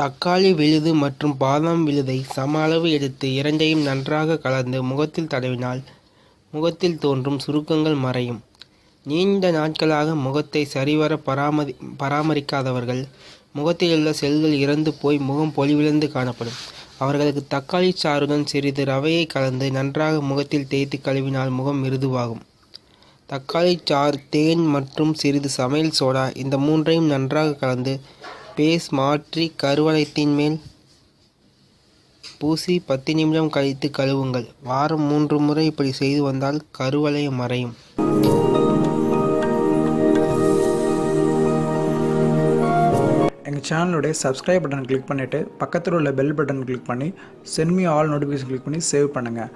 தக்காளி விழுது மற்றும் பாதாம் விழுதை சம அளவு எடுத்து இரண்டையும் நன்றாக கலந்து முகத்தில் தடவினால் முகத்தில் தோன்றும் சுருக்கங்கள் மறையும். நீண்ட நாட்களாக முகத்தை சரிவர பராமரி பராமரிக்காதவர்கள் முகத்திலுள்ள செல்கள் இறந்து போய் முகம் பொலிவிழந்து காணப்படும். அவர்களுக்கு தக்காளி சாறுடன் சிறிது ரவையை கலந்து நன்றாக முகத்தில் தேய்த்து கழுவினால் முகம் மிருதுவாகும். தக்காளி சாறு தேன் மற்றும் சிறிது சமையல் சோடா இந்த மூன்றையும் நன்றாக கலந்து பேஸ் மாற்றி கருவளையத்தின் மேல் பூசி பத்து நிமிடம் கழித்து கழுவுங்கள். வாரம் மூன்று முறை இப்படி செய்து வந்தால் கருவளையம் மறையும். எங்கள் சேனலுடைய சப்ஸ்கிரைப் பட்டன் கிளிக் பண்ணிவிட்டு பக்கத்தில் உள்ள பெல் பட்டன் கிளிக் பண்ணி சென்மி ஆல் நோட்டிஃபிகேஷன் கிளிக் பண்ணி சேவ் பண்ணுங்கள்